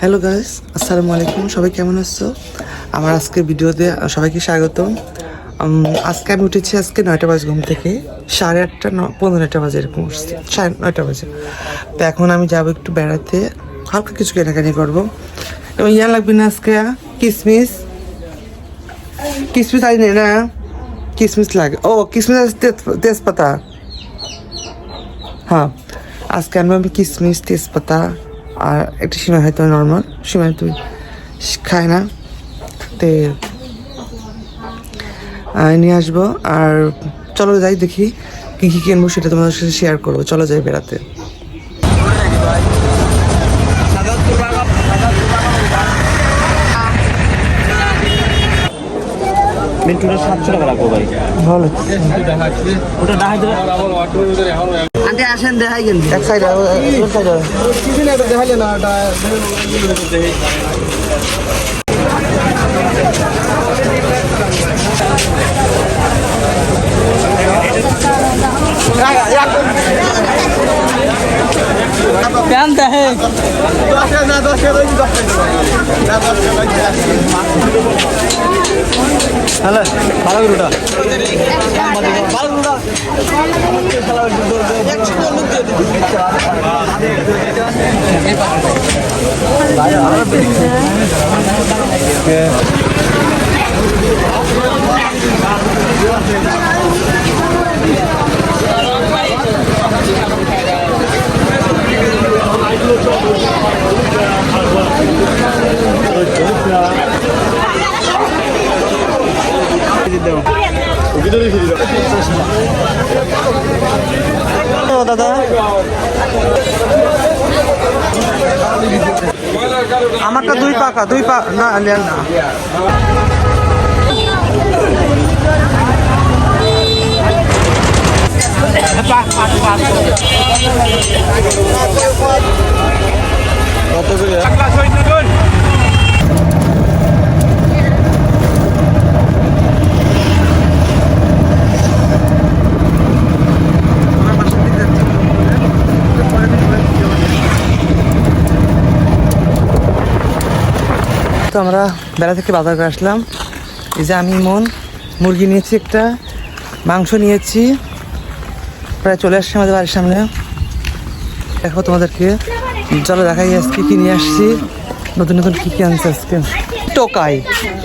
Hello guys আসসালামু আলাইকুম সবাই কেমন আছো? আমার আজকে ভিডিওতে সবাইকে স্বাগতম। উম, আজকে আমি উঠেছি আজকে নয়টা বাজে ঘুম থেকে। সাড়ে আটটা ন পনেরোটা বাজে এরকম উঠছি। সাড়ে নয়টা বাজে। তো এখন আমি যাব একটু বেড়াতে। হালকা কিছু কেনাকানি করব। এবং ইয়া লাগবে না আজকে কিসমিস। কিসমিস আই না। কিসমিস লাগে। ও কিসমিস আছে তেজপাতা। হ্যাঁ আজকে আনব আমি কিসমিস তেজপাতা। আর একটা সিমাই হয়তো নর্মাল সিমাই তুই খায় না তে নিয়ে আসব। আর চলো যাই দেখি কী কী কিনবো সেটা তোমাদের সাথে শেয়ার করব। চলো যাই বেড়াতে। মিন্টুটা সাতশো টাকা রাখব ভাই। ভালো ওটা আন্টি আসেন দেখাই কিন্তু। এক সাইডে এক সাইডে প্যান দেখে হ্যালো ভালো রুটা ভালো গরুটা ও দাদা। আমারটা দুই পাকা দুই পা না না। বেলা থেকে বাজার করে আসলাম। এই যে আমি মন মুরগি নিয়েছি একটা, মাংস নিয়েছি। প্রায় চলে আসছে আমাদের বাড়ির সামনে। দেখো তোমাদেরকে। চলো দেখাই আজকে কী নিয়ে আসছি। নতুন নতুন কী কী আনছে আজকে। টোকাই।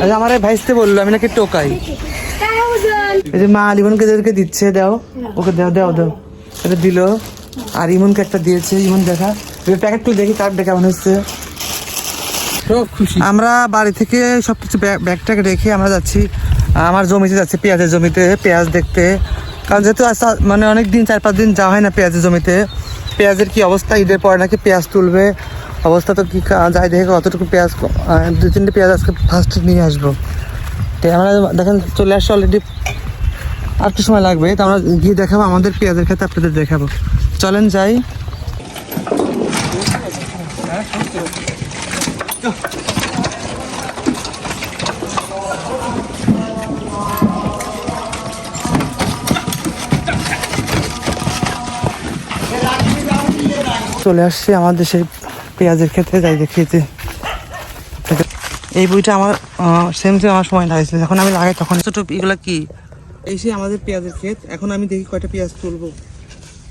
আচ্ছা আমার এই ভাইসতে বলল, আমি নাকি টোকাই। এই যে মা লিমনকে যাদেরকে দিচ্ছে, দাও। ওকে দাও দাও দাও। এটা দিল। আর ইমনকে একটা দিয়েছে। ইমন দেখা। প্যাকেট তুই দেখি, কার দেখা মনে হচ্ছে। আমরা বাড়ি থেকে সবকিছু ব্যাগ, ব্যাগটাকে রেখে আমরা যাচ্ছি, আমার জমিতে যাচ্ছি, পেঁয়াজের জমিতে, পেঁয়াজ দেখতে। কারণ যেহেতু মানে অনেক দিন, চার পাঁচ দিন যাওয়া হয় না পেঁয়াজের জমিতে। পেঁয়াজের কি অবস্থা? ঈদের পরে নাকি পেঁয়াজ তুলবে? অবস্থা তো কি যাই দেখে কতটুকু পেঁয়াজ দু তিনটে পেঁয়াজ আজকে ফার্স্ট নিয়ে আসব। তো আমরা দেখেন, চলে আসছে অলরেডি আর একটু সময় লাগবে, তো আমরা গিয়ে দেখাবো আমাদের পেঁয়াজের ক্ষেত্রে, আপনাদের দেখাবো। চলেন যাই। চলে আসছে আমাদের সেই পেঁয়াজের ক্ষেত্রে, যাই দেখিয়েছে এই বইটা আমার সেম সেম আমার সময় লাগছে যখন আমি লাগাই তখন ছোটো এগুলো কি? এই সেই আমাদের পেঁয়াজের ক্ষেত, এখন আমি দেখি কয়টা পেঁয়াজ তুলবো।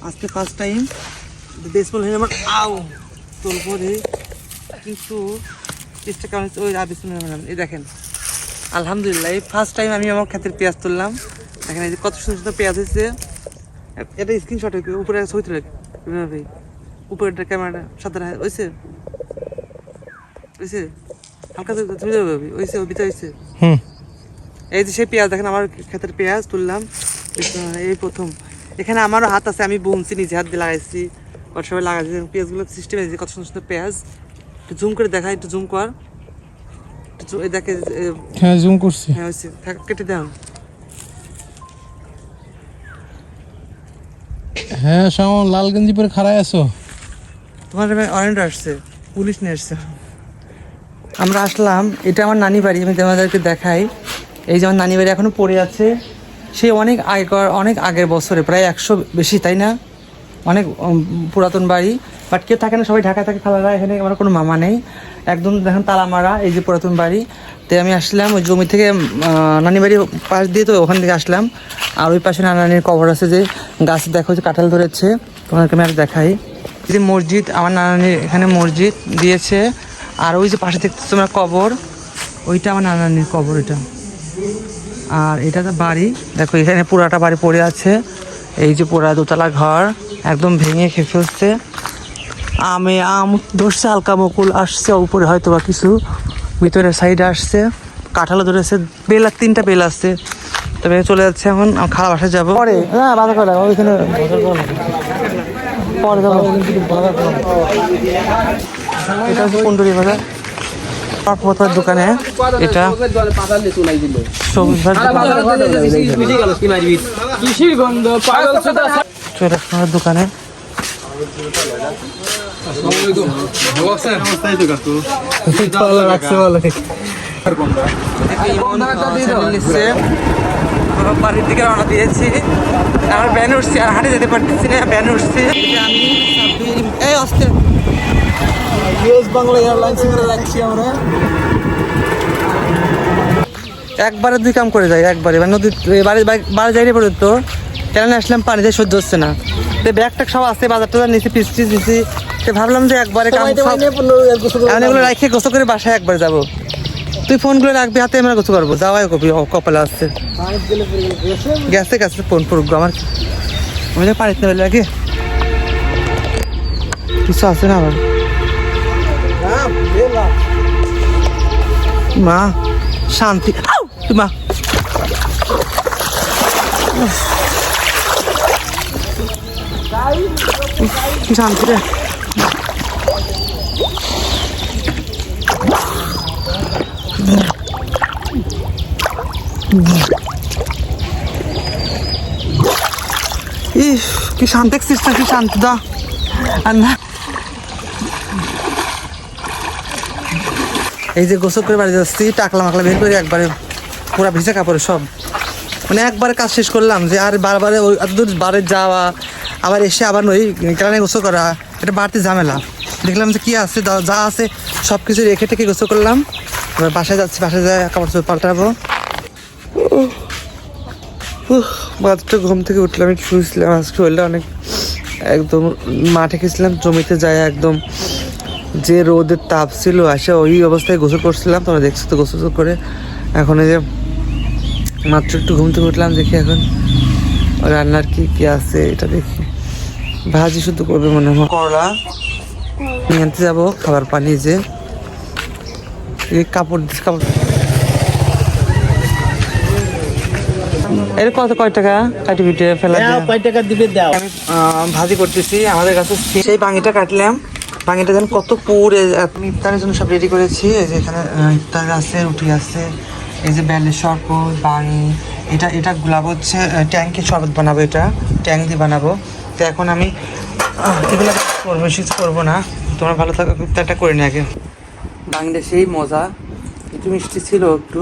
আজকে ফার্স্ট টাইম বেসবল হয়ে আমার আও তুলবো রে। কিন্তু চেষ্টা কেমন হচ্ছে? ওই ম্যাডাম এই দেখেন আলহামদুলিল্লাহ এই ফার্স্ট টাইম আমি আমার ক্ষেতের পেঁয়াজ তুললাম। দেখেন এই যে কত সুন্দর সুন্দর পেঁয়াজ হয়েছে। এটা স্ক্রিনশট উপরে ছবি তুলে এভাবে উপরেরটা ক্যামেরাটা সাদা হয়েছে হয়েছে হালকা তুলে দেবে হয়েছে ওই ভিতরে হয়েছে। হুম। এই যে সেই পেঁয়াজ দেখেন আমার ক্ষেতের পেঁয়াজ তুললাম। এই প্রথম। এখানে আমারও হাত আছে আমি বুনছি নিজে হাত দিয়ে লাগাইছি। ওর সবাই লাগাইছি পেঁয়াজগুলো সিস্টেম আছে কত সুন্দর সুন্দর পেঁয়াজ। একটু জুম করে দেখা একটু জুম কর। দেখে হ্যাঁ জুম করছি। হ্যাঁ হয়েছে। থাক, কেটে দেন হ্যাঁ শাওন লাল গেঞ্জি পরে খাড়ায় আছো? তোমার অরেন্ট আসছে। পুলিশ নিয়ে আসছে। আমরা আসলাম। এটা আমার নানি বাড়ি আমি তোমাদেরকে দেখাই। এই যে আমার নানি বাড়ি এখনও পড়ে আছে। সে অনেক আগেকার অনেক আগের বছরে প্রায় একশো বেশি তাই না? অনেক পুরাতন বাড়ি। বাট কেউ থাকে না, সবাই ঢাকা থাকে খালারা এখানে আমার কোনো মামা নেই। একদম দেখেন তালা মারা এই যে পুরাতন বাড়ি। তো আমি আসলাম, ওই জমি থেকে নানি বাড়ির পাশ দিয়ে তো ওখান থেকে আসলাম। আর ওই পাশে নানানির কবর আছে যে, গাছে দেখো, যে কাঁঠাল ধরেছে। তোমাদেরকে আমি আর দেখাই। যে মসজিদ, আমার নানানির এখানে মসজিদ দিয়েছে। আর ওই যে পাশে দেখতে তোমরা কবর, ওইটা আমার নানানির কবর এটা। আর এটা তো বাড়ি, দেখো এখানে পুরাটা বাড়ি পড়ে আছে। এই যে পুরা দোতলা ঘর, একদম ভেঙে খেয়ে ফেলছে। আমে আম ধরছে হালকা বকুল আসছে উপরে হয়তো বা কিছু ভিতরের সাইডে আসছে কাঁঠালও ধরেছে বেল আর তিনটা বেল আসছে তবে চলে যাচ্ছে এখন আমি খারাপ বাসায় যাব। পরে? হ্যাঁ বাধা করে ওইখানে। পরে যাব। এটা হচ্ছে বাজার। দোকানে এটা দোকানে বাড়ির দিকে রওনা দিয়েছি আমার ব্যান উঠছি আর হাঁটে যেতে পারতেছি না ব্যান উঠছি এই অস্তে ইউএস রাখছি আমরা একবারে দুই কাম করে যাই, একবারে। মানে নদী বাড়ি বাড়ি যাইলে পড়ে তো কেন আসলাম পানিতে সহ্য হচ্ছে না। তো ব্যাগ ট্যাগ সব আসছে বাজার টাজার নিচে পিস টিস তো ভাবলাম যে একবারে কাম এগুলো রাখে গোসল করে বাসায় একবার যাব। তুই ফোনগুলো রাখবি হাতে আমরা গোসল করব। যাওয়াই কপি কপালে আসছে। গেছে গেছে ফোন পড়ুক আমার আমি পানিতে নেবে লাগে কিছু আছে না আবার মা শান্তি! মা। শান্তি রে ইস কি শান্তি সিস্টার কি শান্তি দা আর না এই যে গোসল করে বাড়ি যাচ্ছি, টাকলা মাকলা বের করে একবারে পুরা ভিজা কাপড়ে সব। মানে একবারে কাজ শেষ করলাম যে আর বারবারে ওই এত দূর বারে যাওয়া আবার এসে আবার ওই কেরানে গোসল করা, এটা বাড়তি ঝামেলা। দেখলাম যে কি আছে, যা- আছে সব কিছু রেখে টেকে গোসল করলাম। এবার বাসায় যাচ্ছি, বাসায় যায় কাপড় চোপড় পাল্টাবো। মাত্র ঘুম থেকে উঠলাম, একটু শুয়েছিলাম, আজকে শরীরটা অনেক একদম মাঠে গেছিলাম, জমিতে যায় একদম যে রোদের তাপ ছিল আসে ওই অবস্থায় গোসল করছিলাম, তোমরা দেখছ তো গোসল করে। এখন এই যে মাত্র একটু ঘুম থেকে উঠলাম, দেখি এখন রান্নার কি কি আছে, এটা দেখি। ভাজি শুধু করবে মনে হয়। করলা। নিয়ে আনতে যাব খাবার পানি যে। এই কাপড় দিস কাপড় এর কত কয় টাকা? কাটি পিটে ফেলা? কয় টাকা দিবে দাও। আমি ভাজি করতেছি আমাদের কাছে সেই বাঙিটা কাটলাম। বাঙিটা যেন কত পুরে আমি ইফতারের জন্য সব রেডি করেছি। এই যে এখানে ইফতার আছে রুটি আছে এই যে ব্যালের শরবত বাঙি এটা এটা গোলাপ হচ্ছে ট্যাঙ্কে শরবত বানাবো এটা। ট্যাঙ্ক দিয়ে বানাবো। তো এখন আমি এগুলো করব কিছু করব না। তোমরা ভালো থাকো একটা করে নি আগে। সেই মজা। একটু মিষ্টি ছিল একটু।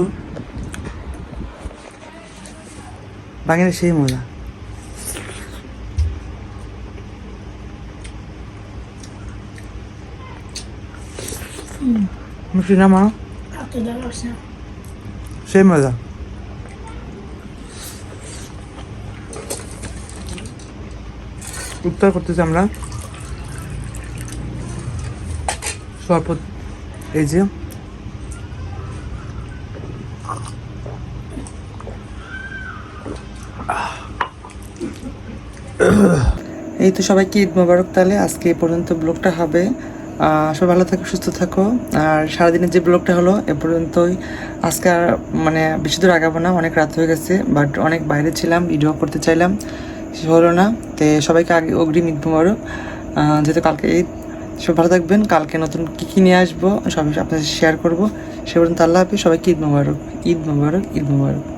সেই মজা। সেই মজা। উত্তর করতেছি আমরা। শরবত এই যে। এই তো সবাইকে ঈদ মোবারক তাহলে আজকে এই পর্যন্ত ব্লগটা হবে। সবাই ভালো থাকো, সুস্থ থাকো। আর সারাদিনের যে ব্লগটা হলো, এ পর্যন্তই। আজকে আর মানে বেশি দূর আগাবো না, অনেক রাত হয়ে গেছে বাট অনেক বাইরে ছিলাম, ভিডিও করতে চাইলাম। হলো না। তো সবাইকে আগে অগ্রিম ঈদ মোবারক যেহেতু কালকে ঈদ সব ভালো থাকবেন। কালকে নতুন কী কী নিয়ে আসব, সবাই আপনাদের শেয়ার করব। সে পর্যন্ত আল্লাহ হাফিজ। সবাইকে ঈদ মোবারক ঈদ মোবারক ঈদ মোবারক।